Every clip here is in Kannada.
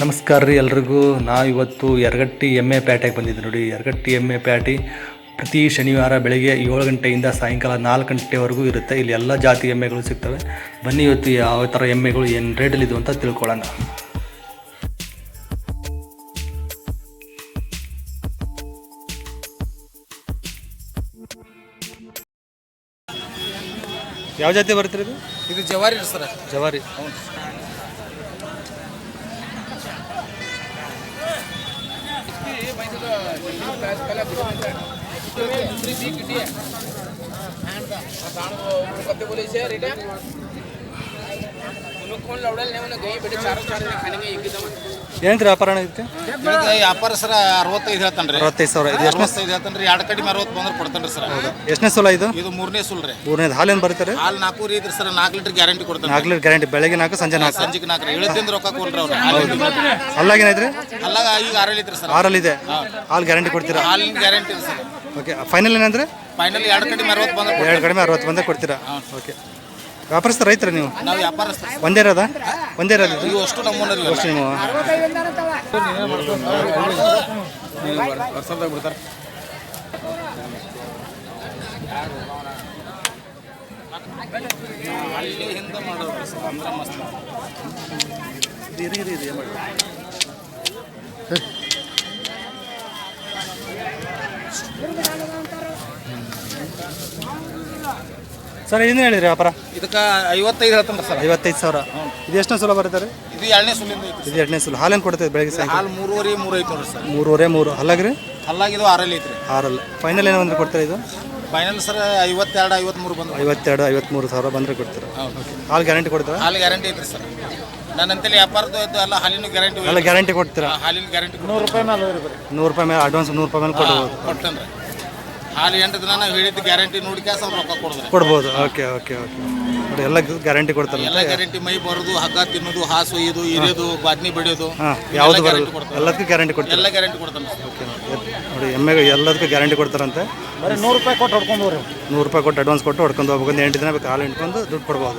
ನಮಸ್ಕಾರ ರೀ ಎಲ್ರಿಗೂ. ನಾ ಇವತ್ತು ಯರಗಟ್ಟಿ ಎಮ್ಮೆ ಪ್ಯಾಟೆಗೆ ಬಂದಿದ್ದೆ ನೋಡಿ. ಯರಗಟ್ಟಿ ಎಮ್ಮೆ ಪ್ಯಾಟಿ ಪ್ರತಿ ಶನಿವಾರ ಬೆಳಗ್ಗೆ ಏಳು ಗಂಟೆಯಿಂದ ಸಾಯಂಕಾಲ ನಾಲ್ಕು ಗಂಟೆವರೆಗೂ ಇರುತ್ತೆ. ಇಲ್ಲಿ ಎಲ್ಲ ಜಾತಿ ಎಮ್ಮೆಗಳು ಸಿಗ್ತವೆ. ಬನ್ನಿ ಇವತ್ತು ಯಾವ ಥರ ಎಮ್ಮೆಗಳು ಏನು ರೇಟಲ್ಲಿದ್ದು ಅಂತ ತಿಳ್ಕೊಳ್ಳೋಣ. ಯಾವ ಜಾತಿ ಬರುತ್ತೆ ಇದು? ಇದು ಜವಾರಿ ಸರ್. ಜವಾರಿ. दुसरी बी किती आहे ಏನಂತ ವ್ಯಾಪಾರ ಇದಕ್ಕೆ? ವ್ಯಾಪಾರ ಸರ ಅರವತ್ತೈದು ಹೇಳ್ತಾನ್ರಿ. ಅರವತ್ತೈದು ಸಾವಿರ. ಇದು ಎಷ್ಟನೇ ಅರವತ್ತೈದು ಹೇಳ್ತಾನ್ರಿ. ಎರಡು ಕಡಿಮೆ ಅರವತ್ತು ಬಂದ್ರೆ ಕೊಡ್ತಾನ್ರಿ ಸರ್. ಎಷ್ಟನೇ ಸಲ ಇದು? ಇದು ಮೂರನೇ ಸುಲ್ರಿ ಮೂರನೇದು. ಹಾಲೇನು ಬರ್ತಾರೆ? ಹಾಲು ನಾಲ್ಕು ಐತ್ರಿ ಸರ್ ನಾಲ್ಕು ಲೀಟರ್ ಗ್ಯಾರಂಟಿ ಕೊಡ್ತಾನೆ ನಾಲ್ಕು ಲೀಟರ್ ಗ್ಯಾರಂಟಿ. ಬೆಳಗ್ಗೆ ನಾಲ್ಕು ಸಂಜೆ ನಾಲ್ಕು. ಸಂಜೆಗೆ ನಾಲ್ಕು ಇಳಿದಿಂದ ರೊಕ್ಕ ಕೊಡ್ರಿ ಅವ್ರು. ಅಲ್ಲಾಗೇನೈತ್ರಿ ಅಲ್ಲಾಗ ಈಗ ಆರಲ್ಲಿ ಐತ್ರಿ ಸರ್. ಆರಲ್ಲಿದೆ ಹಾಲು ಗ್ಯಾರಂಟಿ ಕೊಡ್ತೀರಾ? ಹಾಲಿನ ಗ್ಯಾರಂಟಿ ಸರ್. ಓಕೆ. ಫೈನಲ್ ಏನಂದ್ರೆ? ಫೈನಲ್ ಎರಡು ಕಡಿಮೆ ಅರವತ್ತು ಬಂದ್ರೆ. ಎರಡು ಕಡಿಮೆ ಅರವತ್ತು ಬಂದ್ರೆ ಕೊಡ್ತೀರಾ? ಓಕೆ. ವ್ಯಾಪಾರಸ್ಥ ರೈತರ ನೀವು? ಒಂದೇ ಇರೋದ? ಒಂದೇ ಇರೋದು? ಇದು? ಇವು ಅಷ್ಟು ನಮ್ಮೂನಲ್ಲಿ ಅಷ್ಟು ನೀವು ಅಲ್ಲಿ. ಹಿಂದೆ ಮಾಡೋರು ಸರ್ ಅಂದ್ರೆ ಮಸ್ತ್ ಸರ್ ಏನು ಹೇಳಿದ್ರಿ ವ್ಯಾಪಾರ? ಇದಕ್ಕೆ ಐವತ್ತೈದು ಹೇಳ್ತಾನೆ ಸರ್. ಐವತ್ತೈದು ಸಾವಿರ. ಇದು ಎಷ್ಟನೇ ಸಲ ಬರುತ್ತೆ ರೀ ಇದು ಎರಡನೇ ಸುಲಿಂದ ಐತಿ ಇದು ಎರಡನೇ ಸಲ. ಹಾಲೇನು ಕೊಡ್ತೈತೆ ಬೆಳಗ್ಗೆ ಸಾಯಂಕಾಲ ಹಾಲು ಮೂರುವರೆ ಮೂರು ಐತೆ ನೋಡ್ರಿ ಸರ್. ಮೂರುವರೆ ಮೂರು. ಹಲ್ಲಾಗ್ರಿ? ಹಲ್ಲಾಗಿದು ಆರಲ್ಲಿ ಐತ್ರಿ. ಆರಲ್ಲ. ಫೈನಲ್ ಏನೋ ಬಂದ್ರೆ ಕೊಡ್ತಾರೆ ಇದು? ಫೈನಲ್ ಸರ್ ಐವತ್ತೆರಡು ಐವತ್ಮೂರು ಬಂದು ಐವತ್ತೆರಡು ಐವತ್ತ್ಮೂರು ಸಾವಿರ ಬಂದರೆ ಕೊಡ್ತೀರಾ? ಹಾಲು ಗ್ಯಾರಂಟಿ ಕೊಡ್ತೀರಾ? ಹಾಲು ಗ್ಯಾರಂಟಿ ಐತ್ರಿ ಸರ್. ನನ್ನಂತೇಳಿ ವ್ಯಾಪಾರದ್ದು ಎಲ್ಲ ಹಾಲಿನ ಗ್ಯಾರಂಟಿ ಎಲ್ಲ ಗ್ಯಾರಂಟಿ ಕೊಡ್ತೀರಾ? ಹಾಲಿನ ಗ್ಯಾರಂಟಿ ನೂರು ರೂಪಾಯಿ ಮೇಲೆ ನೂರು ರೂಪಾಯಿ ಮೇಲೆ ಅಡ್ವಾನ್ಸ್ ನೂರು ರೂಪಾಯಿ ಮೇಲೆ ಕೊಡ್ಬೋದು. ಕೊಟ್ಟನ್ರಿ ಹಾಲು ಎಂಟು ದಿನ ನಾವು ಹೇಳಿದ್ದು ಗ್ಯಾರಂಟಿ ನೋಡಿ ಕ್ಯಾಸ್ ಅವ್ರು ರೊಕ್ಕ ಕೊಡಿದ್ರಿ. ಕೊಡ್ಬೋದು. ಓಕೆ ಓಕೆ ಓಕೆ ನೋಡಿ ಎಲ್ಲ ಗ್ಯಾರಂಟಿ ಕೊಡ್ತಾರೆ ಎಲ್ಲ ಗ್ಯಾರಂಟಿ ಮೈ ಬರೋದು ಹಗ್ಗ ತಿನ್ನೋದು ಹಾಸು ಒಯ್ಯೋದು ಇರೋದು ಬಾದ್ನಿ ಬಡಿಯೋದು ಹಾಂ ಯಾವುದು ಬರಲ್ಲ. ಎಲ್ಲದಕ್ಕೂ ಗ್ಯಾರಂಟಿ ಕೊಡ್ತಾರೆ. ಎಲ್ಲ ಗ್ಯಾರಂಟಿ ಕೊಡ್ತಾನೆ ಓಕೆ ನೋಡಿ ಎಮ್ಮೆಗೆ ಎಲ್ಲದಕ್ಕೂ ಗ್ಯಾರಂಟಿ ಕೊಡ್ತಾರಂತೆ. ಬರೀ ನೂರು ರೂಪಾಯಿ ಕೊಟ್ಟು ಹೊಡ್ಕೊಂಡು ಹೋಗ್ರಿ. ನೂರು ರೂಪಾಯಿ ಕೊಟ್ಟು ಅಡ್ವಾನ್ಸ್ ಕೊಟ್ಟು ಹೊಡ್ಕೊಂಡು ಹೋಗ್ಬೇಕು. ಎಂಟು ದಿನ ಬೇಕು ಹಾಲು ಇಟ್ಕೊಂಡು ದುಡ್ಡು ಕೊಡ್ಬೋದು.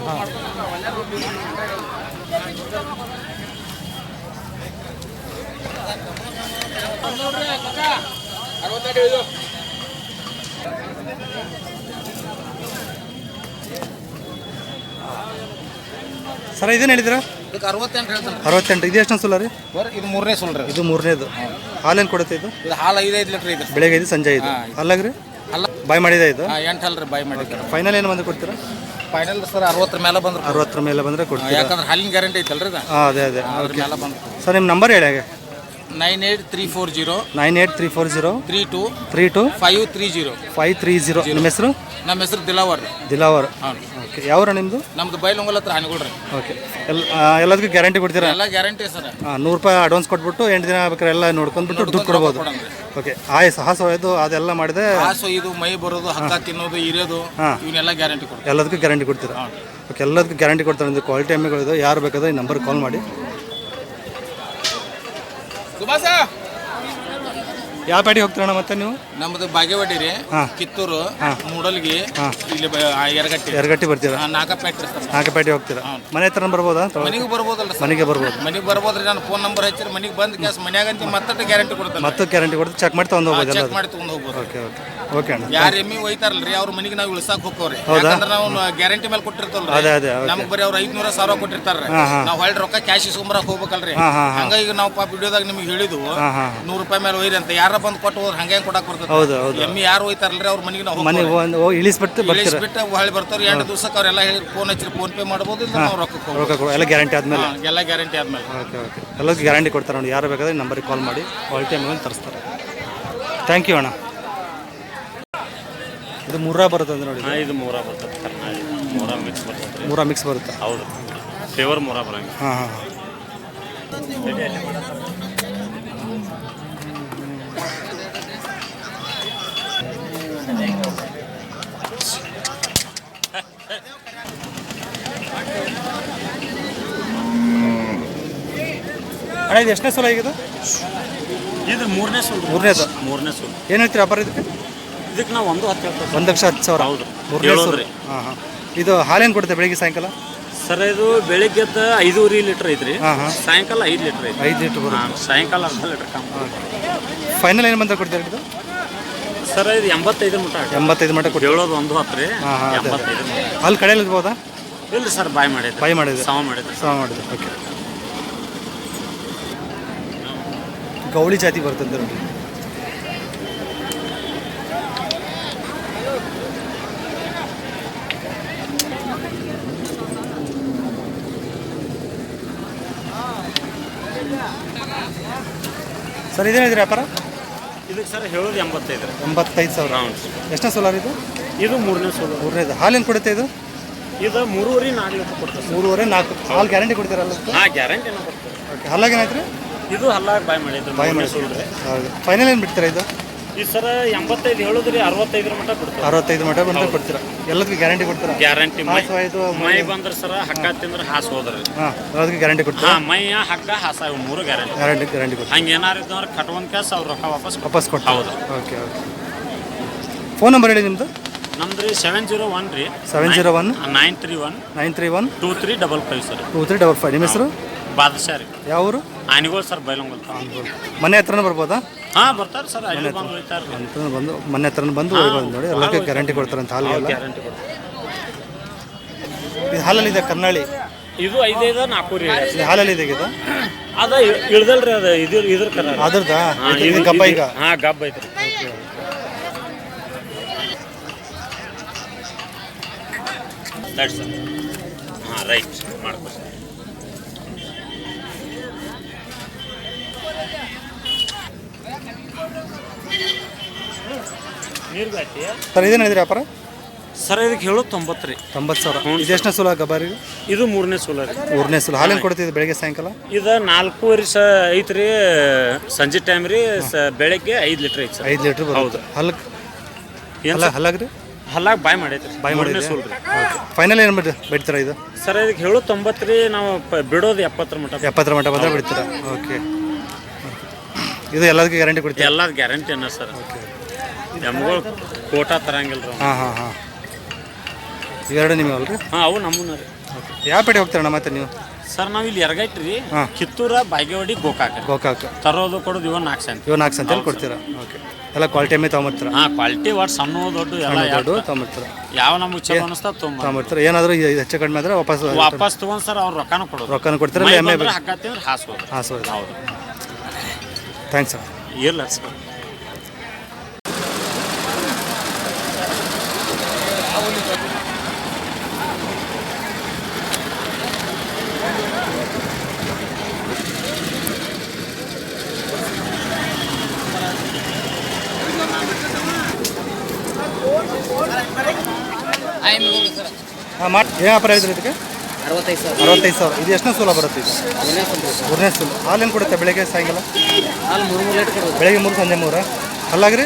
ಸರ್ ಇದೇನು ಹೇಳಿದ್ರ ಇದಕ್ಕೆ ಅರವತ್ತೆಂಟು ಹೇಳ್ತಾನೆ ಅರವತ್ತೆಂಟು. ಇದು ಎಷ್ಟೊಂದು ಸುಲ ರೀ? ಬರೀ ಇದು ಮೂರನೇ ಸುಲ್ರಿ ಇದು ಮೂರನೇದು. ಹಾಲೇನು ಕೊಡುತ್ತೆ ಇದು? ಇದು ಹಾಲು ಐದೈದು ಲೀಟ್ರ್ ಇದೆ ಬೆಳಗ್ಗೆ ಐದು ಸಂಜೆ ಐದು ಅಲ್ಲಾಗ್ರಿ ಅಲ್ಲ. ಬೈ ಮಾಡಿದೆ ಇದು? ಎಂಟು ಬೈ ಬಾಯ್ ಮಾಡಿದ್ದಾರೆ ಫೈನಲ್ ಏನು ಬಂದು ಕೊಡ್ತೀರಾ? ಫೈನಲ್ ಸರ್ ಅರವತ್ತರ ಮೇಲೆ ಬಂದ್ರು ಅರವತ್ತರ ಮೇಲೆ ಬಂದರೆ ಕೊಡ್ತೀರಾ? ಯಾಕಂದ್ರೆ ಹಾಲಿನ ಗ್ಯಾರಂಟಿ ಐತಲ್ರಿ ಇದು? ಹಾಂ ಅದೇ ಅದೇ. ಮೇಲೆ ಬಂದು ಸರ್ ನಿಮ್ಮ ನಂಬರ್ ಹೇಳಿ ಹಾಗೆ. Nine eight three four zero nine eight three four zero three two three two five three zero five three zero ನಿಮ್ಮ ಹೆಸರು? ನಮ್ಮ ಹೆಸರು ದಿಲಾವರ್. ದಿಲಾವರ್. ಹಾಂ ಓಕೆ ಯಾವ್ರ ನಿಮ್ಮದು ನಮ್ದು? ಬೈಲೊಂಗಲ್ ಹತ್ರ ಓಕೆ ಎಲ್ಲ ಎಲ್ಲದಕ್ಕೂ ಗ್ಯಾರಂಟಿ ಕೊಡ್ತೀರಾ? ಎಲ್ಲ ಗ್ಯಾರಂಟಿ ಸರ್. ಹಾಂ ನೂರು ರೂಪಾಯಿ ಅಡ್ವಾನ್ಸ್ ಕೊಟ್ಬಿಟ್ಟು ಎಂಟು ದಿನ ಬೇಕಾದ್ರೆ ಎಲ್ಲ ನೋಡ್ಕೊಂಡ್ಬಿಟ್ಟು ದುಡ್ಡು ಕೊಡ್ಬೋದು. ಓಕೆ ಆಯ್ ಸಾಹಸ ಒಯ್ದು ಅದೆಲ್ಲ ಮಾಡಿದೆ ಹಾಸು ಇದು ಮೈ ಬರೋದು ಹಗ್ಗ ತಿನ್ನೋದು ಇರೋದು. ಇವನ್ನೆಲ್ಲ ಗ್ಯಾರಂಟಿ ಕೊಡ್ತಾರೆ ಎಲ್ಲದಕ್ಕೂ ಗ್ಯಾರಂಟಿ ಕೊಡ್ತೀರಾ? ಓಕೆ ಎಲ್ಲದಕ್ಕೂ ಗ್ಯಾರಂಟಿ ಕೊಡ್ತಾರೆ ಇದು ಕ್ವಾಲಿಟಿ ಎಮ್ಮೆಗಳಿದೆ ಯಾರು ಬೇಕಾದ್ರೆ ಈ ನಂಬರ್ ಕಾಲ್ ಮಾಡಿ. ಸುಭಾಸ ಯಾವ ಪೇಟೆಗೆ ಹೋಗ್ತೀರಣ್ಣ ಮತ್ತೆ ನೀವು? ನಮ್ದು ಬಾಗೇವಾಡಿ ರೀ ಹಾ. ಕಿತ್ತೂರು. ಮೂಡಲ್ಗಿ ಇಲ್ಲಿ ಬ- ಆ ಎರಗಟ್ಟಿ ಎರಗಟ್ಟಿ ಬರ್ತೀರಾ? ನಾಗಪೇಟೆ ನಾಲ್ಕಪೇಟೆ ಹೋಗ್ತೀರಾ? ಮನೆ ಹತ್ರ ಬರ್ಬೋದಾ? ಮನೆಗೆ ಬರ್ಬೋದಲ್ಲ ಸರ್. ಮನೆಗೆ ಬರ್ಬೋದು. ಮನೆಗೆ ಬರ್ಬೋದ್ರಿ ನಾನು ಫೋನ್ ನಂಬರ್ ಹಚ್ಚಿರಿ ಮನೆಗೆ ಬಂದ್ ಗ್ಯಾಸ್ ಮನ್ಯಾಗಂತ ಮತ್ತೆ ಗ್ಯಾರಂಟಿ ಕೊಡ್ತಾನೆ. ಮತ್ತೆ ಗ್ಯಾರಂಟಿ ಕೊಡ್ತು ಚೆಕ್ ಮಾಡಿ ತೊಗೊಂಡು ಹೋಗ್ಬೋದು ಚೆಕ್ ಎಲ್ಲ ಮಾಡಿ ತೊಗೊಂಡು ಹೋಗ್ಬೋದು. ಓಕೆ ಓಕೆ ಓಕೆ ಅಣ್ಣ ಯಾರು ಎಮ್ಮಿ ಒಯ್ತಾರಲ್ರಿ ಅವ್ರ ಮನೆಗೆ ನಾವು ಇಳಿಸಾಕ್ ಹೋಗ್ತವ್ರಿ? ಯಾಕಂದ್ರೆ ನಾವು ಗ್ಯಾರಂಟಿ ಮೇಲೆ ಅದೇ ಅದೇ ಓಕೆ ನಮ್ಗೆ ಬರೀ ಅವ್ರ ಐದ್ನೂರ ಸಾವಿರ ಕೊಟ್ಟಿರ್ತಾರ್ರಿ. ಹಾ, ಹಾ. ನಾವು ಹೊಳ್ಳಿ ರೊಕ್ಕ ಕ್ಯಾಶ್ ಇಸ್ಕೊಂಬರಕ್ ಹೋಗ್ಬೇಕಲ್ರಿ. ಹಾ, ಹಾ, ಹಾ. ಹಂಗಾಗಿ ನಾವು ಪಾಪ ವಿಡಿಯೋದಾಗ ನಿಮ್ಗೆ ಹೇಳಿದ್ವು ಹಾಂ ಹಾಂ ನೂರು ರೂಪಾಯಿ ಮೇಲೆ ಒಯ್ರಿ ಅಂತ. ಯಾರ ಬಂದು ಕೊಟ್ಟು ಹೋದ್ರೆ ಹಂಗೆ ಕೊಡಕ್ ಬರ್ತದೆ ಹೌದು ಹೌದು. ಎಮ್ಮಿ ಯಾರು ಒಯ್ತಾರಲ್ರಿ ಅವ್ರ ಮನೆಗೆ ನಾವು ಮನೆಗೆ ಒಂದು ಹೋಗಿ ಇಳಿಸ್ಬಿಟ್ಟು ಬರ್ತೀರಾ? ಬಿಟ್ಟು ಹೊಳ್ಳಿ ಬರ್ತಾವ್ರಿ. ಎರಡು ದಿವಸಕ್ಕೆ ಅವ್ರೆಲ್ಲ ಹೇಳಿ ಫೋನ್ ಹಚ್ಚಿರಿ ಫೋನ್ ಪೇ ಮಾಡ್ಬೋದು ಇಲ್ಲ ನಾವು ರೊಕ್ಕ ಹೋಗ್ಬೋದು. ರೊಕ್ಕ ಕೊಡು ಎಲ್ಲ ಗ್ಯಾರಂಟಿ ಆದಮೇಲೆ? ಎಲ್ಲ ಗ್ಯಾರಂಟಿ ಆದ್ಮೇಲೆ. ಓಕೆ ಓಕೆ ಎಲ್ಲದಕ್ಕೂ ಗ್ಯಾರಂಟಿ ಕೊಡ್ತಾರೆ ನೋಡಿ. ಯಾರು ಬೇಕಾದ್ರೆ ನಂಬರಿಗೆ ಕಾಲ್ ಮಾಡಿ ಕ್ವಾಲಿಟಿ ಆಮೇಲೆ ತರಿಸ್ತಾರೆ. ಥ್ಯಾಂಕ್ ಯು ಅಣ್ಣ. ಇದು ಮೂರ ಬರುತ್ತೆ ಅಂದ್ರೆ ನೋಡಿ. ಹಾಂ ಇದು ಮೂರ ಬರ್ತದೆ ಕರ್ನಾಟಕ ಮೂರ ಮಿಕ್ಸ್ ಬರ್ತದೆ. ಮೂರ ಮಿಕ್ಸ್ ಬರುತ್ತೆ. ಹೌದು. ಫ್ಲೇವರ್ ಮೂರ ಬರಂಗ ಹಾಂ ಹಾಂ. ಅಣ್ಣ ಇದು ಎಷ್ಟನೇ ಸಲ ಆಗಿದೆ ಇದು ಮೂರನೇ ಸಲ ಮೂರನೇದು. ಮೂರನೇ ಸಲ ಏನು ಹೇಳ್ತೀರಾ ಬರೋದಕ್ಕೆ ಇದಕ್ಕೆ? ಇದಕ್ಕೆ ನಾವು ಒಂದು ಹತ್ತು ಹೇಳ್ತೇವೆ ಒಂದು ಲಕ್ಷ ಹತ್ತು ಸಾವಿರ. ಹೌದು. ಮೂರನೇ ಸಲ. ಏಳೋದ್ರಿ. ಹಾಂ ಹಾಂ. ಇದು ಹಾಲೇನು ಕೊಡುತ್ತೆ ಬೆಳಿಗ್ಗೆ ಸಾಯಂಕಾಲ? ಸರ್ ಇದು ಬೆಳಿಗ್ಗೆ ಐದೂವರೆ ಲೀಟ್ರ್ ಐತ್ರಿ. ಹಾಂ ಹಾಂ. ಸಾಯಂಕಾಲ ಐದು ಲೀಟ್ರ್ ಐತ್ರಿ. ಐದು ಲೀಟ್ರ್ ಬರುತ್ತೆ. ಹಾಂ ಸಾಯಂಕಾಲ ಅರ್ಧ ಲೀಟ್ರ್ ಕಮ್ಮಿ. ಫೈನಲ್ ಏನು ಬಂದ ಕೊಡ್ತೀರಾ ಇದು? ಸರ್ ಇದು ಎಂಬತ್ತೈದು ಮಟ ಎಂಬತ್ತೈದು ಮಟ್ಟ ಕೊಡಿ ಹೇಳೋದು ಒಂದು ಹತ್ತು ರೀ ಹಾಂ ಹಾಂ ಅದೇ ಎಂಬತ್ತೈದು ಮಟ ಅಲ್ಲಿ ಕಡೆಯಲ್ಲಿ ಇರ್ಬೋದಾ? ಇಲ್ಲ ಸರ್ ಬಾಯ್ ಮಾಡಿದ್ರಿ ಬಾಯ್ ಮಾಡಿದ್ರೆ ಸಮ ಮಾಡಿದ್ರಿ ಸಮ ಮಾಡಿದ್ರೆ ಓಕೆ ಗೌಳಿ ಜಾತಿ ಬರ್ತದೆ ನೋಡಿ. ಸರ್ ಇದೇನಿದ್ರೆ ವ್ಯಾಪಾರ? ಇದಕ್ಕೆ ಸರ್ ಹೇಳೋದು ಎಂಬತ್ತೈದು ರೀ. ಎಂಬತ್ತೈದು ಸಾವಿರ. ರೌಂಡ್ಸ್. ಎಷ್ಟನೇ ಸೋಲಾರ್ ಇದು? ಇದು ಮೂರನೇ ಸೋಲು ಮೂರನೇದು. ಹಾಲಿನ ಕೊಡುತ್ತೆ ಇದು? ಇದು ಮೂರುವರೆ ನಾಲ್ಕು ಲೀಟ್ರ್ ಸರ್. ಮೂರುವರೆ ನಾಲ್ಕು. ಹಾಲು ಗ್ಯಾರಂಟಿ ಕೊಡ್ತೀರಲ್ಲ ಹಾಂ ಗ್ಯಾರಂಟಿ ಕೊಡ್ತೇವೆ ಓಕೆ ರೀ? ಇದು ಹಲ್ಲಾಗ ಬಾಯ್ ಮಾಡಿದ್ದು. ಬಾಯ್ ಮೂರನೇ ಮಾಡಿ ಸೋಲು ರೀ ಹೌದು. ಫೈನಲ್ ಏನು ಬಿಡ್ತೀರಾ ಇದು? ಈ ಸರ ಎಂಬತ್ತೈದು ಹೇಳಿದ್ರಿ ಅರವತ್ತೈದರ ಮಟ್ಟ ಬಿಡ್ತೇವೆ ಅರವತ್ತೈದು ಮಟ ಬಂದ್ರೆ ಕೊಡ್ತೀರಾ? ಎಲ್ಲದಕ್ಕೂ ಗ್ಯಾರಂಟಿ ಕೊಡ್ತೀರಾ? ಗ್ಯಾರಂಟಿ ಮೈ ಹಾಸು ಆಯ್ತು ಮೈ ಬಂದ್ರೆ ಸರ ಹಕ್ಕ ತಿಂದ್ರೆ ಹಾಸು ಹೋದ್ರಿ. ಹಾಂ ಅದಕ್ಕೆ ಗ್ಯಾರಂಟಿ ಕೊಡ್ತೀರಾ? ಹಾ ಮೈಯ ಹಕ್ಕ ಹಾಸ ಇವು ಮೂರು ಗ್ಯಾರಂಟಿ ಗ್ಯಾರಂಟಿ ಗ್ಯಾರಂಟಿ ಕೊಡ್ತೀರಾ? ಹಂಗೆ ಏನಾರು ಇದ್ದವ್ರು ಕಟ್ಕೊಂಡ್ ಕ್ಯಾಸ್ ಅವ್ರ ರೊಕ್ಕ ವಾಪಸ್. ವಾಪಸ್ ಕೊಡ್ತೀರಾ. ಹೌದು. ಓಕೆ ಓಕೆ ಫೋನ್ ನಂಬರ್ ಹೇಳಿ ನಿಮ್ಮದು ನಮ್ದು ರೀ ಸೆವೆನ್ ಜೀರೋ ಒನ್ ರೀ. 701? Nine three one nine three one two three double five sir. Two three double five ನಿಮ್ಮ ಹೆಸರು? ಬಾದಶಾ ರೀ. ಯಾವ ಊರು? ಆನಿಗೋಲ್ ಸರ್ ಬೈಲಂಗೋಲ್. ಮನೆ ಹತ್ರನೇ ಬರ್ಬೋದಾ? ಹಾಂ ಬರ್ತಾರೆ ಸರ್ ಅಲ್ಲಿ ಬಂದು ಹೋಯ್ತಾರೆ. ಅಂತ ಬಂದು ಮನೆ ಹತ್ರನೇ ಬಂದು ಹೋಗ್ಬೋದು ನೋಡಿ. ಎಲ್ಲದಕ್ಕೂ ಗ್ಯಾರಂಟಿ ಕೊಡ್ತಾರೆ ಅಂತ ಹಾಲು ಗ್ಯಾರಂಟಿ ಕೊಡ್ತಾರೆ. ಇದು ಹಾಲಲ್ಲಿದೆ ಕರ್ನಾಳಿ? ಇದು ಐದೈದು ನಾಲ್ಕು ರೀ. ಇದು ಹಾಲಲ್ಲಿದೆ ಇದು? ಅದ ಇಳ್ದಲ್ರಿ ಅದ ಇದ್ರ ಇದ್ರ ಕರ ಅದ್ರದ್ದಾ? ಇದು ಗಬ್ಬ ಈಗ? ಹಾಂ ಗಬ್ಬ ಐತ್ರಿ. ಸರ್ ಹಾಂ ರೈಟ್ ಮಾಡ್ಕೊ ಸರ್ ಸರ್ ಇದೇನು ಹೇಳಿದ್ರಿ ವ್ಯಾಪಾರ? ಸರ್ ಇದಕ್ಕೆ ಹೇಳೋದು ತೊಂಬತ್ತು ರೀ. ತೊಂಬತ್ತು ಸಾವಿರ. ಹ್ಞೂ ಇದು ಎಷ್ಟನೇ ಸೋಲ ಗಬಾರಿ ಇದು ಮೂರನೇ ಸೋಲ ರೀ ಮೂರನೇ ಸೋಲ. ಹಾಲೇನು ಕೊಡ್ತಿದ್ದು ಬೆಳಗ್ಗೆ ಸಾಯಂಕಾಲ? ಇದು ನಾಲ್ಕೂವರೆ ಸ ಐತ್ರಿ ಸಂಜೆ ಟೈಮ್ ರೀ ಸ ಬೆಳಗ್ಗೆ ಐದು ಲೀಟ್ರ್ ಐತಿ ಸರ್. ಐದು ಲೀಟ್ರ್ ಹೌದು. ಹಲ್ಲಕ್ ಎಲ್ಲ ರೀ? ಹಲ್ಲಾಗ ಬಾಯ್ ಮಾಡೈತ್ರಿ. ಬಾಯ್ ಮಾಡಿದ್ರೆ ಸೋಲ್ ರೀ ಫೈನಲ್ ಏನು ಬಿಡ್ರಿ ಬಿಡ್ತೀರಾ ಇದು? ಸರ್ ಇದಕ್ಕೆ ಹೇಳೋದು ತೊಂಬತ್ತು ರೀ ನಾವು ಪ- ಬಿಡೋದು ಎಪ್ಪತ್ತರ ಮಟ್ಟ ಎಪ್ಪತ್ತರ ಮಟ್ಟ ಬಂದರೆ ಬಿಡ್ತೀರ? ಓಕೆ. ಇದು ಎಲ್ಲದಕ್ಕೆ ಗ್ಯಾರಂಟಿ ಕೊಡ್ತೀರಾ? ಎಲ್ಲದ ಗ್ಯಾರಂಟಿ ಅನ್ನ ಸರ್. ಎಮ್ಗಳು ಕೋಟಾ ತರಂಗಿಲ್ಲ ರೀ ಹಾಂ ಹಾಂ ಹಾಂ. ಇವೆರಡು ನಿಮಗೆ ಅಲ್ರಿ ಹಾಂ ಅವು ನಮ್ಮನ್ನ ರೀ. ಯಾವ ಪೇಟೆ ಹೋಗ್ತಾರಣ್ಣ ಮತ್ತೆ ನೀವು? ಸರ್ ನಾವು ಇಲ್ಲಿ ಎರಗೈಟ್ರಿ. ಹಾ. ಕಿತ್ತೂರ ಬಾಗೇವಾಡಿ ಗೋಕಾಕ ಗೋಕಾಕ್. ತರೋದು ಕೊಡೋದು ಇವ ನಾಲ್ಕು ಸೆಂಟ್ ಇವನ್ ನಾಲ್ಕು ಸಂತೆಯಲ್ಲಿ ಕೊಡ್ತೀರಾ? ಓಕೆ. ಎಲ್ಲ ಕ್ವಾಲಿಟಿ ಎಮ್ಮೆ ತೊಗೊಂಬರ್ತೀರಾ? ಹಾಂ ಕ್ವಾಲಿಟಿ ಒಟ್ಟು ಸಣ್ಣ ದೊಡ್ಡ ಎಲ್ಲ ದೊಡ್ಡ ತೊಗೊಂಬರ್ತೀರಾ? ಯಾವ ನಮಗೆ ಚಲೋ ಅನಿಸ್ತಾ ತುಂಬ ತೊಗೊಂಬರ್ತೀರಾ? ಏನಾದರೂ ಹೆಚ್ಚು ಕಡಿಮೆ ಆದರೆ ವಾಪಸ್ ವಾಪಸ್ ತಗೊಂಡ್ ಸರ್ ಅವ್ರ ರೊಕ್ಕನ ಕೊಡೋದು. ರೊಕ್ಕನ ಕೊಡ್ತೀರಾ? ಎಮ್ಮೆ ಹಾಸ್ಬೋದು ಹಾಂ ಸರ್ ಹೌದು. ಥ್ಯಾಂಕ್ಸ್ ಸರ್ ಇಲ್ಲ ಸರ್ ಹಾಂ, ಮಾಡಿ ಏನು ಇದಕ್ಕೆ? ಇದು ಎಷ್ಟನೇ ಬರುತ್ತೆ ಇದು? ಹಾಲೇನು ಕೊಡುತ್ತೆ ಬೆಳಗ್ಗೆ, ಸಾಯಂಕಾಲ? ಹಾಲು ಮೂರು ಬೆಳಗ್ಗೆ ಮೂರು, ಸಂಜೆ ಮೂರ? ಅಲ್ಲಾಗ್ರಿ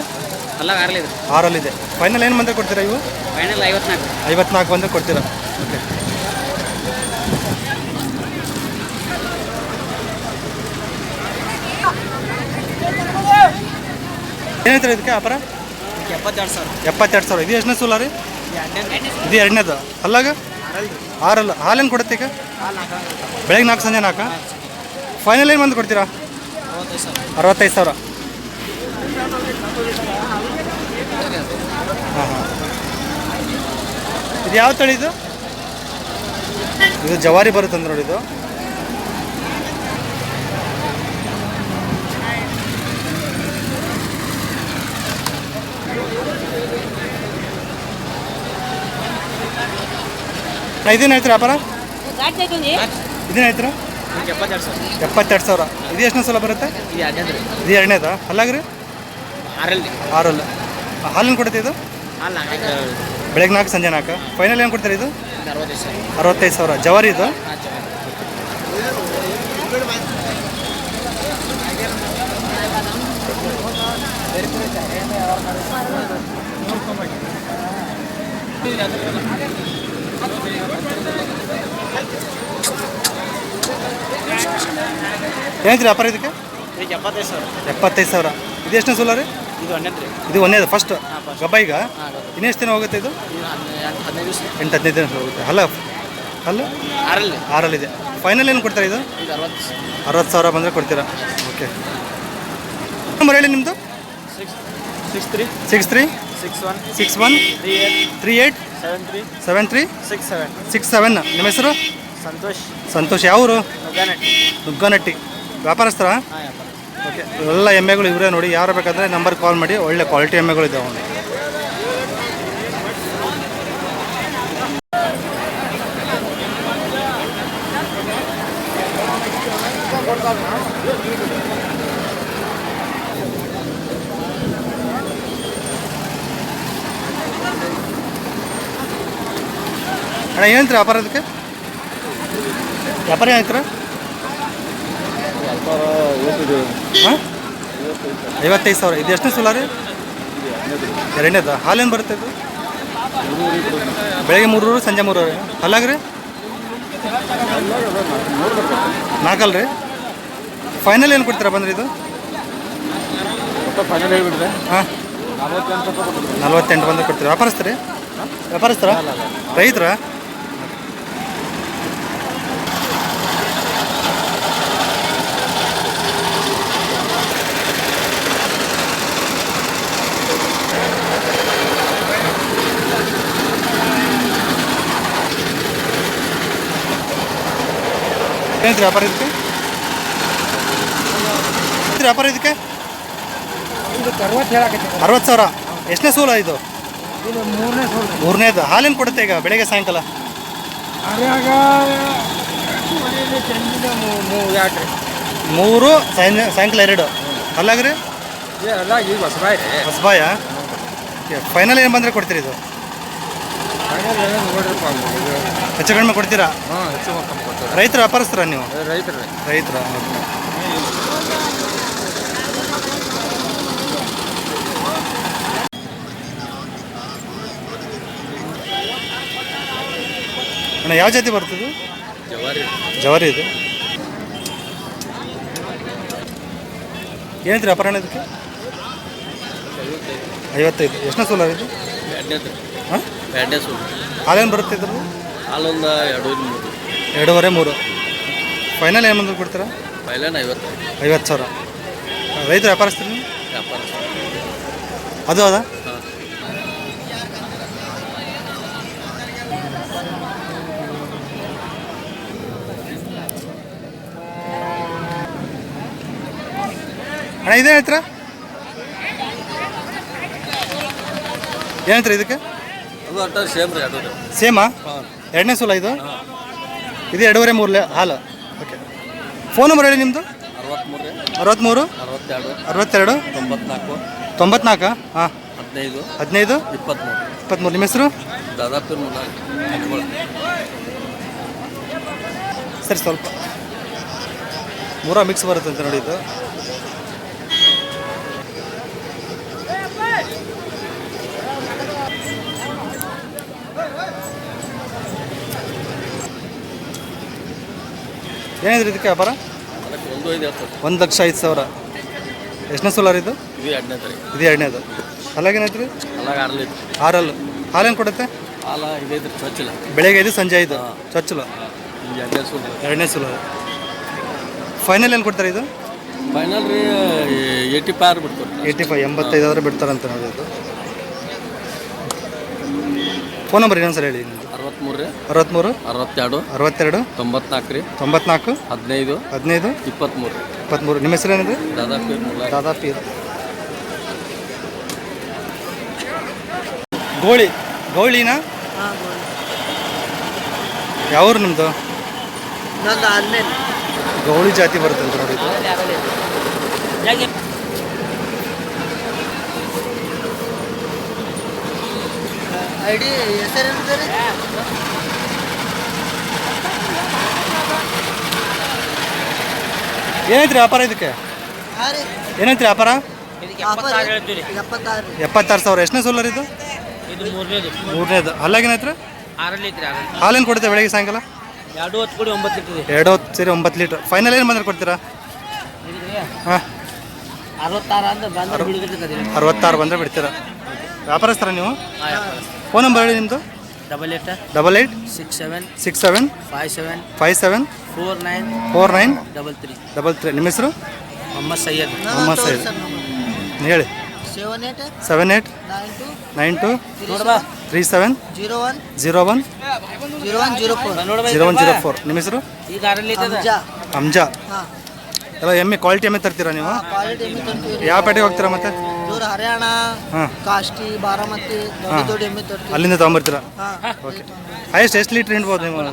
ಅಲ್ಲ ಇದೆ ಆರಲ್ಲಿದೆ. ಫೈನಲ್ ಏನು ಬಂದರೆ ಕೊಡ್ತೀರಾ ಇವು? ಫೈನಲ್ ಐವತ್ನಾಲ್ಕು ಐವತ್ನಾಲ್ಕು ಕೊಡ್ತೀರಾ. ಓಕೆ ಇದಕ್ಕೆ ವ್ಯಾಪಾರ? ಎಪ್ಪತ್ತೆರಡು ಸಾವಿರ. ಎಪ್ಪತ್ತೆರಡು ಸಾವಿರ. ಇದು ಎಷ್ಟನೇ ಸೋಲಾರಿ? ರೀ ಇದು ಎರಡನೇದು? ಅಲ್ಲಾಗ? ಆರಲ್ಲ. ಹಾಲೇನು ಕೊಡುತ್ತೆ ಈಗ? ಬೆಳಗ್ಗೆ ನಾಲ್ಕು ಸಂಜೆ ನಾಲ್ಕು? ಫೈನಲ್ ಏನು ಬಂದು ಕೊಡ್ತೀರಾ? ಅರವತ್ತೈದು ಸಾವಿರ. ಹಾಂ ಹಾಂ. ಇದು ಯಾವ ತಳಿ ಇದು? ಇದು ಜವಾರಿ ಬರುತ್ತೆ ಅಂದ್ರೆ ನೋಡಿ ಇದು. ಇದೇನು ಹೇಳ್ತೀರಾ ವ್ಯಾಪಾರ? ಇದೇನು ಹೇಳ್ತೀರಾ? ಎಪ್ಪತ್ತೆರಡು ಸಾವಿರ. ಇದು ಎಷ್ಟನೇ ಸಲ ಬರುತ್ತೆ? ಇದು ಎರಡನೇದ? ಅಲ್ಲಾಗ್ರಿ ಆರಲ್ಲಿ. ಹಾಲಿನ ಕೊಡುತ್ತೆ ಇದು? ಬೆಳಗ್ಗೆ ನಾಲ್ಕು, ಸಂಜೆ ನಾಲ್ಕು. ಫೈನಲ್ ಏನು ಕೊಡ್ತಾರೆ ಇದು? ಅರವತ್ತೈದು ಸಾವಿರ. ಜವಾರಿ ಇದು? ಏನಂತೀರಿ ವ್ಯಾಪಾರ ಇದಕ್ಕೆ? ಇದಕ್ಕೆ ಎಪ್ಪತ್ತೈದು ಸಾವಿರ. ಎಪ್ಪತ್ತೈದು ಸಾವಿರ. ಇದು ಎಷ್ಟನೇ ಸೋಲ ರೀ ಇದು ಹನ್ನೊಂದು ರೀ. ಇದು ಒಂದೇದು ಫಸ್ಟ್ ಗಬ್ಬ ಈಗ? ಇನ್ನೆಷ್ಟು ದಿನ ಹೋಗುತ್ತೆ ಇದು? ಹದಿನೈದು ದಿವಸ. ಎಂಟು ಹದಿನೈದು ದಿನ ಹೋಗುತ್ತೆ. ಅಲ್ಲ ಹಲೋ ಆರಲ್ಲಿ. ಇದೆ. ಫೈನಲ್ ಏನು ಕೊಡ್ತಾರೆ ಇದು? ಅರವತ್ತು ಸಾವಿರ ಬಂದರೆ ಕೊಡ್ತೀರಾ? ಓಕೆ ನಂಬರ್ ಹೇಳಿ ನಿಮ್ಮದು six six three six three six one six one three eight three eight seven three seven three six seven six seven ನಿಮ್ಮ ಹೆಸರು? ಸಂತೋಷ್. ಸಂತೋಷ್. ಯಾವರು? ದುಗ್ಗನಟ್ಟಿ. ವ್ಯಾಪಾರಸ್ಥರ? ಓಕೆ. ಎಲ್ಲ ಎಮ್ಮೆಗಳು ಇವರೇ ನೋಡಿ. ಯಾರು ಬೇಕಾದರೆ ನಂಬರ್ ಕಾಲ್ ಮಾಡಿ. ಒಳ್ಳೆ ಕ್ವಾಲಿಟಿ ಎಮ್ಮೆಗಳು ಇದ್ದಾವೆ ಅವನು ಏನು ಏನಂತೀರ ವ್ಯಾಪಾರ ಅದಕ್ಕೆ? ವ್ಯಾಪಾರ ಏನಂತೀರ ಹಾಂ? ಐವತ್ತೈದು ಸಾವಿರ. ಇದು ಎಷ್ಟು ಸೋಲಾರ್ ರೀ? ಎರಡನೇದ? ಹಾಲೇನು ಬರುತ್ತೆ ಇದು? ಬೆಳಗ್ಗೆ ಮೂರೂರು ಸಂಜೆ ಮೂರೂರು ಹಲ್ಲಾಗ್ರಿ ನಾಲ್ಕಲ್ರಿ ರೀ? ಫೈನಲ್ ಏನು ಕೊಡ್ತೀರಾ ಬಂದ್ರೆ ಇದು? ಫೈನಲ್ ಹೇಳ್ಬಿಡ್ರಿ ಹಾಂ. ನಲ್ವತ್ತೆಂಟು ಬಂದು ಕೊಡ್ತೀರಾ? ವ್ಯಾಪಾರಿಸ್ತೀರಿ ವ್ಯಾಪಾರಿಸ್ತಾರ ರೈತರ? ಏನಂತ ವ್ಯಾಪಾರ ಇದಕ್ಕೆ? ವ್ಯಾಪಾರ ಇದಕ್ಕೆ? ಅರವತ್ತು ಸಾವಿರ. ಎಷ್ಟನೇ ಸೋಲ ಇದು? ಮೂರನೇದು. ಹಾಲೇನು ಕೊಡುತ್ತೆ ಈಗ ಬೆಳಗ್ಗೆ ಸಾಯಂಕಾಲ? ಮೂರು ಸಾಯಂ ಸಾಯಂಕಾಲ ಎರಡು. ಅಲ್ಲಾಗ್ರಿ? ಹೊಸಬಾಯ್? ಫೈನಲ್ ಏನು ಬಂದರೆ ಕೊಡ್ತೀರಿ ಇದು? ಹೆಚ್ಚು ಕಡಿಮೆ ಕೊಡ್ತೀರಾ? ಹಾಂ ಹೆಚ್ಚು ರೈತರ ವ್ಯಾಪಾರಸ್ತೀರ ನೀವು? ರೈತರು. ರೈತರ ಅಣ್ಣ ಯಾವ ಜಾತಿ ಬರ್ತದೆ ಜವಾರಿ. ಜವಾರಿ ಇದು? ಏನಂತೀರಿ ವ್ಯಾಪಾರ ಅಣ್ಣ ಇದಕ್ಕೆ? ಐವತ್ತೈದು. ಎಷ್ಟನೇ ಸೋಲಾರ್ ಇದು? ಹಾಂ? ಎರಡನೇ ಹಾಲೇನು ಬರುತ್ತೆ ಇದ್ರದ್ದು? ಹಾಲೊಂದು ಎರಡು ಮೂರು. ಎರಡೂವರೆ ಮೂರು. ಫೈನಲ್ ಏನು ಬಂದ್ರೆ ಕೊಡ್ತೀರಾ? ಫೈನಲ್ ಐವತ್ತು. ಐವತ್ತು ಸಾವಿರ. ರೈತರು ವ್ಯಾಪಾರಸ್ತೀರಿ ನೀವು? ವ್ಯಾಪಾರ ಅದು ಅದ ಅಣ್ಣ ಇದೇ ಹೇಳ್ತೀರಾ? ಏನಂತೀರ ಇದಕ್ಕೆ? ಅದು ಅಟ್ಟ ಸೇಮ್ ರೀ ಎರಡು ಸೇಮಾ ಎರಡನೇ ಸೂಲ ಇದು? ಇದು ಎರಡೂವರೆ ಮೂರು ಹಾಲು. ಓಕೆ ಫೋನ್ ನಂಬರ್ ಹೇಳಿ ನಿಮ್ಮದು ಅರವತ್ತ್ಮೂರು ಅರವತ್ತ್ಮೂರು ಅರವತ್ತೆರಡು. ಅರವತ್ತೆರಡು? ತೊಂಬತ್ನಾಲ್ಕು. ತೊಂಬತ್ನಾಲ್ಕು? ಹಾಂ. ಹದಿನೈದು. ಹದಿನೈದು? ಇಪ್ಪತ್ತ್ಮೂರು ಇಪ್ಪತ್ತ್ಮೂರು ನಿಮ್ಮ ಹೆಸರು? ದಾದಾಪುರ ಸರಿ ಸ್ವಲ್ಪ. ಮೂರ ಮಿಕ್ಸ್ ಬರುತ್ತೆ ಅಂತ ನೋಡಿ ಇದು. ಏನಿದ್ರಿ ಇದಕ್ಕೆ ವ್ಯಾಪಾರ? ಒಂದು ಲಕ್ಷ ಐದು ಸಾವಿರ. ಎಷ್ಟನೇ ಸೋಲಾರ್ ಇದು? ಇದು ಎರಡನೇದು ಅಲ್ಲಾಗೇನಾಯ್ತು ಅಲ್ಲಾಗ ಆರ್ಲಿತ್ತು ಆರಲ್ಲು ಹಾಲೇನು ಕೊಡುತ್ತೆ? ಹಾಲ ಬೆಳಗ್ಗೆ ಐದು, ಸಂಜೆ ಐದು. ಚೊಚ್ಚಲ. ಎರಡನೇ ಸೋಲ ಎರಡನೇ ಸೋಲಾರ್. ಫೈನಲ್ ಏನು ಕೊಡ್ತಾರೆ ಇದು? ಫೈನಲ್ ರೀ ಏಯ್ಟಿ ಪಾರ್ ಬಿಡ್ತಾರೆ ಏಯ್ಟಿ ಫೈವ್ ಎಂಬತ್ತೈದಾದ್ರೆ ಬಿಡ್ತಾರಂತ ನೋಡಿ ಇದು. ಫೋನ್ ನಂಬರ್ ಇನ್ನೊಂದು ಸರ್ ಹೇಳಿ ನಿಮ್ಮದು ಅರವತ್ತ್ಮೂರು ರೀ. ಅರವತ್ತ್ಮೂರು ಅರವತ್ತೆರಡು. ಅರವತ್ತೆರಡು? ತೊಂಬತ್ನಾಲ್ಕು ರೀ. ತೊಂಬತ್ನಾಲ್ಕು? ಹದಿನೈದು. ಹದಿನೈದು? ಇಪ್ಪತ್ತ್ಮೂರು ರೀ ಇಪ್ಪತ್ತ್ಮೂರು ನಿಮ್ಮ ಹೆಸರು ಏನಿದೆ? ಪೀರ್ ದಾದಾ ಪೀರ್. ಗೋಳಿ. ಗೋಳಿನ? ಯಾವ್ರು ನಿಮ್ಮದು ಗೌಳಿ ಜಾತಿ ಬರುತ್ತೆ ಅಂತ ನೋಡಿ ಐ ಡಿ ರೀ ಏನೈತ್ರಿ ವ್ಯಾಪಾರ ಇದಕ್ಕೆ? ಹಾಂ ರೀ. ಏನೈತ್ರಿ ವ್ಯಾಪಾರ? ಎಪ್ಪತ್ತಾರು ಸಾವಿರ. ಎಷ್ಟನೇ ಸೋಲಾರ್ ಇದು? ಇದು ಮೂರನೇದು. ಮೂರನೇದು. ಅಲ್ಲಾಗೇನೈತ್ರಿ ಆರಲ್ಲಿ ಐತ್ರಿ ಆರಲ್ಲಿ. ಹಾಲೇನು ಕೊಡ್ತೀರಾ ಬೆಳಗ್ಗೆ ಸಾಯಂಕಾಲ? ಎರಡು ಹೊತ್ತು ಕೂಡಿ ಒಂಬತ್ತು ಲೀಟರ್ ಎರಡು ಹೊತ್ತು ಸೇರಿ ಒಂಬತ್ತು ಲೀಟ್ರ್. ಫೈನಲ್ ಏನು ಬಂದ್ರೆ ಕೊಡ್ತೀರಾ? ಹಾಂ. ಅರವತ್ತಾರು ಅಂದ್ರೆ ಬಂದು ಬಿಡುಗಡೆ ಅರವತ್ತಾರು ಬಂದರೆ ಬಿಡ್ತೀರಾ. ವ್ಯಾಪಾರಸ್ಥರ ನೀವು? ಫೋನ್ ನಂಬರ್ ಹೇಳಿ ನಿಮ್ಮದು double eight double eight six seven six seven five seven five seven four nine four nine double three double three ನಿಮ್ಮ ಹೆಸರು? ಮೊಹಮ್ಮದ್ ಸೈಯದ್. ಮೊಹಮ್ಮದ್ ಸೈಯದ್. ಹೇಳಿ. Seven eight seven eight nine two nine two ನೋಡ್ಬಾ. Three seven zero one zero one zero one zero four zero one zero four ನಿಮ್ಮ ಹೆಸರು? ಈಗ ಅರಲ್ಲಿ ಅಮ್ಜಾ. ಅಮ್ಜಾ. ಎಲ್ಲ ಎಮ್ಮೆ ಕ್ವಾಲಿಟಿ ಎಮ್ಮೆ ತರ್ತೀರಾ ನೀವು? ಯಾವ ಪೇಟೆಗೆ ಹೋಗ್ತೀರಾ ಮತ್ತೆ? ಇವ್ರು ಹರಿಯಾಣ ಹಾಂ. ಕಾಷ್ಟಿ ಬಾರಾಮತಿ ದೊಡ್ಡ ದೊಡ್ಡ ಎಮ್ಮೆ ತರ್ತೀವಿ ಅಲ್ಲಿಂದ ತೊಗೊಂಬರ್ತೀರಾ? ಹಾಂ. ಓಕೆ. ಹೈಯೆಸ್ಟ್ ಎಷ್ಟು ಲೀಟ್ರ್ ಹಿಂಡ್ಬೋದು ನೀವು?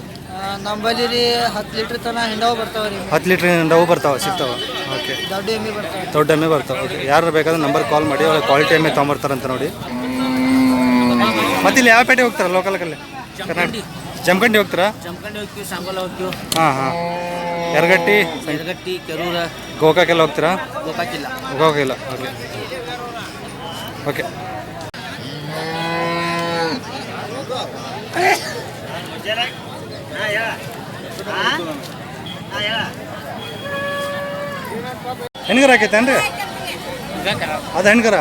ನಂಬಲ್ಲಿ ರೀ ಹತ್ತು ಲೀಟ್ರ್ ತನ ಹಿಂಡವು ಬರ್ತಾವ ರೀ. ಹತ್ತು ಲೀಟ್ರ್ ಡವು ಬರ್ತಾವೆ ಸಿಗ್ತಾವೆ. ಓಕೆ. ದೊಡ್ಡ ಎಮ್ಮೆ ಬರ್ತಾವ. ದೊಡ್ಡ ಎಮ್ಮೆ ಬರ್ತಾವೆ ಓಕೆ. ಯಾರು ಬೇಕಾದ್ರೆ ನಂಬರ್ ಕಾಲ್ ಮಾಡಿ ಒಳ್ಳೆ ಕ್ವಾಲಿಟಿ ಎಮ್ಮೆ ತೊಗೊಂಬರ್ತಾರಂತ ನೋಡಿ. ಮತ್ತೆ ಇಲ್ಲಿ ಯಾವ ಪೇಟೆ ಹೋಗ್ತಾರಾ ಲೋಕಲ್ಗಲ್ಲಿ ಕರ್ನಾಟಕ ಜಮಖಂಡಿ ಹೋಗ್ತೀರಾ? ಜಮಖಂಡಿ ಹೋಗ್ತೀವಿ ಸಾಂಗೋಲ ಹೋಗ್ತೀವಿ. ಹಾಂ ಹಾಂ. ಯರಗಟ್ಟಿ ಯರಗಟ್ಟಿ ಕೆರೂರ. ಗೋಕಾಕೆಲ್ಲ ಹೋಗ್ತೀರಾ? ಗೋಕಾಕಿಲ್ಲ ಗೋಕಾಕಿಲ್ಲ ಓಕೆ. ಓಕೆ ಹೆಣ್ಗರ ಹಾಕೈತೇನ್ರಿ ಅದು ಹೆಣ್ಗರ?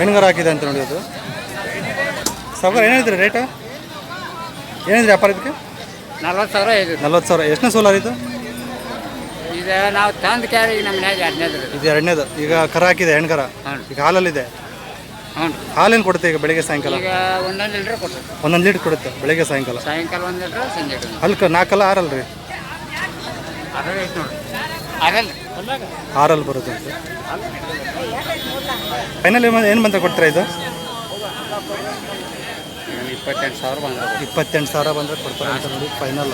ಹೆಣ್ಗರ ಹಾಕಿದೆ ಅಂತ ನೋಡಿ ಅದು. ಸಾವುಕಾರ ಏನು ಹೇಳಿದ್ರಿ ರೇಟು ಏನಿದ್ರಿ ವ್ಯಾಪಾರ ಇದಕ್ಕೆ? ನಲ್ವತ್ತು ಸಾವಿರ ಇದೆ. ನಲ್ವತ್ತು ಸಾವಿರ. ಎಷ್ಟನೇ ಸೋಲಾರ್ ಇದು? ಇದು ನಾವು ತಂದು ಕ್ಯಾರಿ ನಮ್ಮ ಮನ್ಯಾಗ ಎರಡನೇದು ಇದು ಎರಡನೇದು. ಈಗ ಕರ ಹಾಕಿದೆ ಹೆಣ್ಗರ. ಈಗ ಹಾಲಲ್ಲಿದೆ. ಹ್ಞೂ ಹಾಲೇನು ಕೊಡುತ್ತೆ ಈಗ ಬೆಳಿಗ್ಗೆ ಸಾಯಂಕಾಲ? ಈಗ ಒಂದೊಂದು ಲೀಟ್ರ್ ಕೊಡುತ್ತೆ ಒಂದೊಂದು ಲೀಟ್ರ್ ಕೊಡುತ್ತೆ ಬೆಳಿಗ್ಗೆ ಸಾಯಂಕಾಲ? ಸಾಯಂಕಾಲ ಒಂದು ಲೀಟ್ರ್ ಸಂಜೆ ಅಲ್ಕ ನಾಲ್ಕಲ್ಲ ಆರಲ್ಲ ರೀ ಅದೇ ಐತೆ ನೋಡಿ ಆರಲ್ಲಿ. ಬರುತ್ತೆ ಅಂತ. ಫೈನಲ್ ಏನು ಬಂತ ಕೊಡ್ತೀರಾ ಇದು? ಇಪ್ಪತ್ತೆಂಟು ಸಾವಿರ ಬಂದ್ರೆ ಇಪ್ಪತ್ತೆಂಟು ಸಾವಿರ ಬಂದರೆ ಕೊಡ್ತಾರೆ ಅಂತ ನೋಡಿ ಫೈನಲ್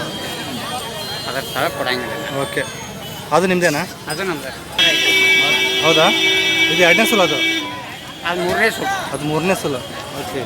ಅದರ ಸಾವಿರ ಕೊಡಂಗಿಲ್ಲ. ಓಕೆ ಅದು ನಿಮ್ಮದೇನಾ ಅದು ನಮ್ದು. ಹೌದಾ? ಇದು ಎರಡನೇ ಸಲ ಅದು? ಅದು ಮೂರನೇ ಸಲ. ಅದು ಮೂರನೇ ಸಲ. ಓಕೆ